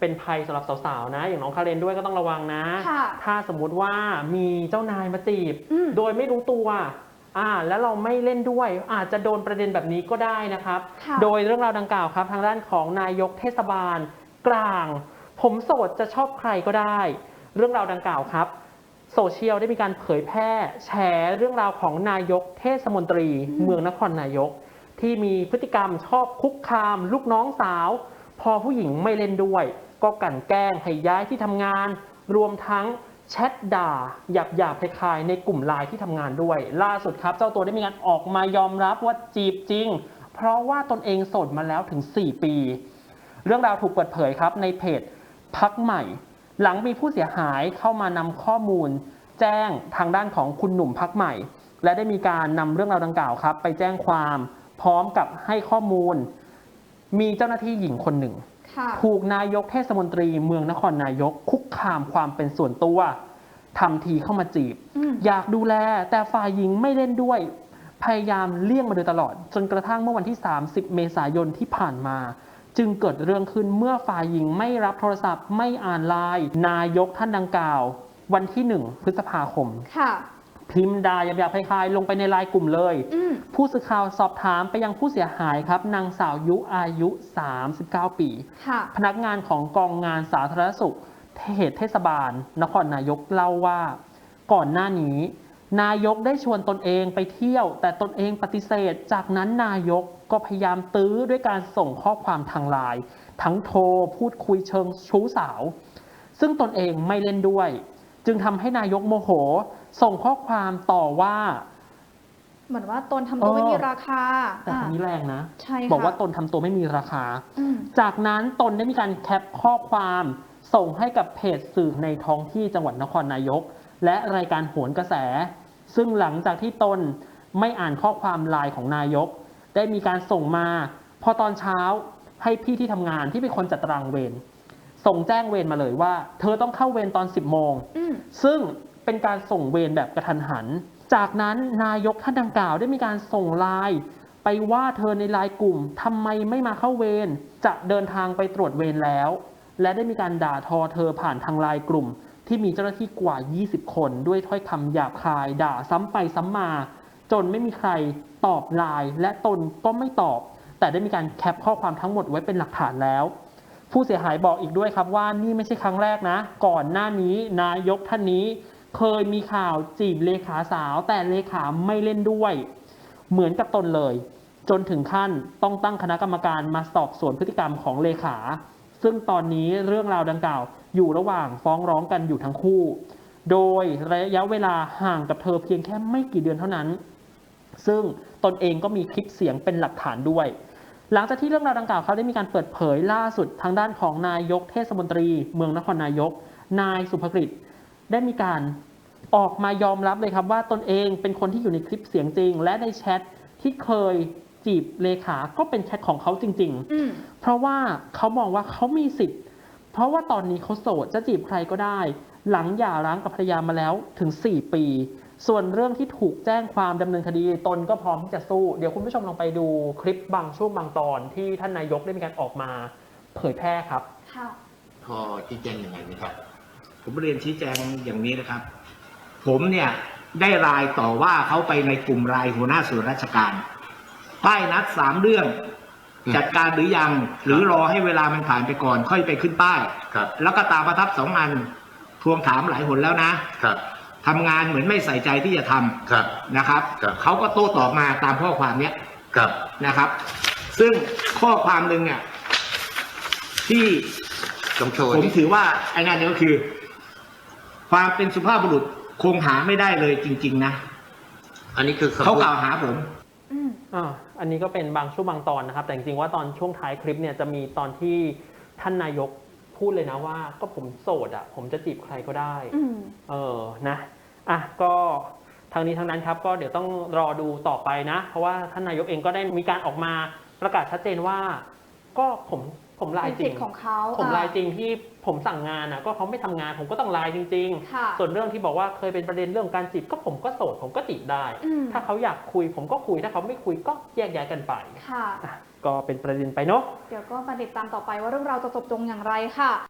เป็นภัยสำหรับสาวๆนะ อย่างน้องคาเรนด้วยก็ต้องระวังนะ ค่ะถ้าสมมุติว่ามีเจ้านายมาจีบ อืม โดยไม่รู้ตัวอ่าแล้วเราไม่เล่นด้วย อาจจะโดนประเด็นแบบนี้ก็ได้นะครับ ค่ะ โดยเรื่องราวดังกล่าวครับ ทางด้านของนายกเทศบาล กลาง ผมโสดจะชอบใครก็ได้ เรื่องราวดังกล่าวครับ โซเชียลได้มีการเผยแพร่ แชร์เรื่องราวของนายกเทศมนตรีอืมเมืองนครนายก ที่มีพฤติกรรมชอบคุกคาม ลูกน้องสาว พอผู้หญิงไม่เล่นด้วย ก็กลั่นแกล้งให้ย้ายที่ทำงาน รวมทั้งแชทด่าหยาบหยาบคลายๆในกลุ่มไลน์ที่ทำงานด้วย ล่าสุดครับ เจ้าตัวได้มีการออกมายอมรับว่าจีบจริง เพราะว่าตนเองโสดมาแล้วถึง 4 ปี เรื่องราวถูกเปิดเผยครับในเพจพักใหม่ หลังมีผู้เสียหายเข้ามานำข้อมูล แจ้งทางด้านของคุณหนุ่มพักใหม่ และได้มีการนำเรื่องราวดังกล่าวครับ ไปแจ้งความพร้อมกับให้ข้อมูล มีเจ้าหน้าที่หญิงคนหนึ่ง ถูกนายกเทศมนตรีเมืองนครนายก คุกคามความเป็นส่วนตัวทำทีเข้ามาจีบอืมอยากดูแล แต่ฝ่ายหญิงไม่เล่นด้วย พยายามเลี่ยงมาโดยตลอด จนกระทั่งเมื่อวันที่ 30 เมษายนที่ผ่านมา จึงเกิดเรื่องขึ้นเมื่อฝ่ายหญิงไม่รับโทรศัพท์ไม่อ่านไลน์นายกท่านดังกล่าว วันที่ 1 พฤษภาคมค่ะ พิมพ์ด่าหยาบๆคล้ายๆลงไปในไลน์กลุ่มเลย อืม ผู้สื่อข่าวสอบถามไปยังผู้เสียหายครับนางสาวยุอายุ 39 ปี ค่ะ พนักงานของกองงานสาธารณสุขเขตเทศบาล นครนายกเล่าว่า ก่อนหน้านี้ นายกได้ชวนตนเองไปเที่ยว แต่ตนเองปฏิเสธ จากนั้นนายกก็พยายามตื้อด้วยการส่งข้อความทางไลน์ทั้งโทรพูดคุยเชิงชู้สาว ซึ่งตนเองไม่เล่นด้วย จึงทำให้นายกโมโหส่งข้อความต่อว่า เหมือนว่าตนทำตัวเออไม่มีราคาแต่คำนี้แรงนะใช่ค่ะบอกว่าตนทำตัวไม่มีราคาอืมจากนั้นตนได้มีการแคปข้อความส่งให้กับเพจสื่อในท้องที่จังหวัดนครนายก และรายการโหนกระแส ซึ่งหลังจากที่ตนไม่อ่านข้อความไลน์ของนายก ได้มีการส่งมา พอตอนเช้าให้พี่ที่ทำงานที่เป็นคนจัดตารางเวรส่งแจ้งเวรมาเลยว่า เธอต้องเข้าเวรตอน 10 โมงอืมซึ่ง เป็นการส่งเวรแบบกระทันหัน จากนั้นนายกท่านดังกล่าวได้มีการส่งไลน์ไปว่าเธอในไลน์กลุ่มทำไมไม่มาเข้าเวรจะเดินทางไปตรวจเวรแล้ว และได้มีการด่าทอเธอผ่านทางไลน์กลุ่ม ที่มีเจ้าหน้าที่กว่า 20 คนด้วยถ้อยคำหยาบคาย ด่าซ้ำไปซ้ำมา จนไม่มีใครตอบไลน์และตนก็ไม่ตอบ แต่ได้มีการแคปข้อความทั้งหมดไว้เป็นหลักฐานแล้ว ผู้เสียหายบอกอีกด้วยครับว่านี่ไม่ใช่ครั้งแรกนะ ก่อนหน้านี้นายกท่านนี้ เคยมีข่าวจีบเลขาสาว แต่เลขาไม่เล่นด้วย เหมือนกับตนเลย จนถึงขั้นต้องตั้งคณะกรรมการมาสอบสวนพฤติกรรมของเลขา ซึ่งตอนนี้เรื่องราวดังกล่าว อยู่ระหว่างฟ้องร้องกันอยู่ทั้งคู่ โดยระยะเวลาห่างกับเธอเพียงแค่ไม่กี่เดือนเท่านั้น ซึ่งตนเองก็มีคลิปเสียงเป็นหลักฐานด้วยหลังจากที่เรื่องราวดังกล่าวเขาได้มีการเปิดเผยล่าสุดทางด้านของนายกเทศมนตรี เมืองนครนายก นายสุภกฤษ ได้มีการออกมายอมรับเลยครับว่าตนเองเป็นคนที่อยู่ในคลิปเสียงจริง และในแชทที่เคยจีบเลขาก็เป็นแชทของเขาจริงๆอืมเพราะว่าเขามองว่าเขามีสิทธิ์ เพราะว่าตอนนี้เขาโสดจะจีบใครก็ได้ หลังหย่าร้างกับภรรยามาแล้วถึง 4 ปี ส่วนเรื่องที่ถูกแจ้งความดำเนินคดีตนก็พร้อมที่จะสู้ เดี๋ยวคุณผู้ชมลองไปดูคลิปบางช่วงบางตอนที่ท่านนายกได้มีการออกมา เผยแพร่ครับ ค่ะ พอที่แจ้งยังไงไหมครับ ผมเรียนชี้แจงอย่างนี้นะครับ ผมเนี่ยได้รายต่อว่าเขาไปในกลุ่มรายหัวหน้าส่วนราชการป้ายนัดสามเรื่องอืมจัดการหรือยังหรือรอให้เวลามันผ่านไปก่อน ค่อยไปขึ้นป้ายครับแล้วก็ตามประทับสองอันทวงถามหลายหนแล้วนะครับทำงานเหมือนไม่ใส่ใจที่จะทำครับนะครับครับเขาก็โต้ตอบมาตามข้อความเนี้ยครับนะครับ ซึ่งข้อความหนึ่งเนี่ยที่ต้องโชว์ผมนี่ถือว่าไอ้นั่นก็คือ ความเป็นสุภาพบุรุษคงหาไม่ได้เลยจริง ๆ นะอันนี้คือคำเขาพูดกล่าวหาผม อืม อ่าอันนี้ก็เป็นบางช่วงบางตอนนะครับ แต่จริงๆว่าตอนช่วงท้ายคลิปเนี่ยจะมีตอนที่ท่านนายกพูดเลยนะว่า ก็ผมโสดอะ ผมจะจีบใครก็ได้ อืม เออ นะ อะ ก็ทางนี้ทางนั้นครับ ก็เดี๋ยวต้องรอดูต่อไปนะ เพราะว่าท่านนายกเองก็ได้มีการออกมาประกาศชัดเจนว่า ก็ผม ผมไลเป็นน์จสิริทงธิ์ของเขาผมอ่าไลน์จริงที่ผมสั่งงานอะก็เขาไม่ทำงานผมก็ต้องไลน์จริงค่ะๆส่วนเรื่องที่บอกว่าเคยเป็นประเด็นเรื่องการจีบก็ผมก็โสดผมก็จีบได้อืมถ้าเขาอยากคุยผมก็คุยถ้าเขาไม่คุยก็แยกย้ายกันไปค่ะอะก็เป็นประเด็นไปเนาะเดี๋ยวก็มาติดตามต่อไปว่าเรื่องราวจะจบลงอย่างไรค่ะ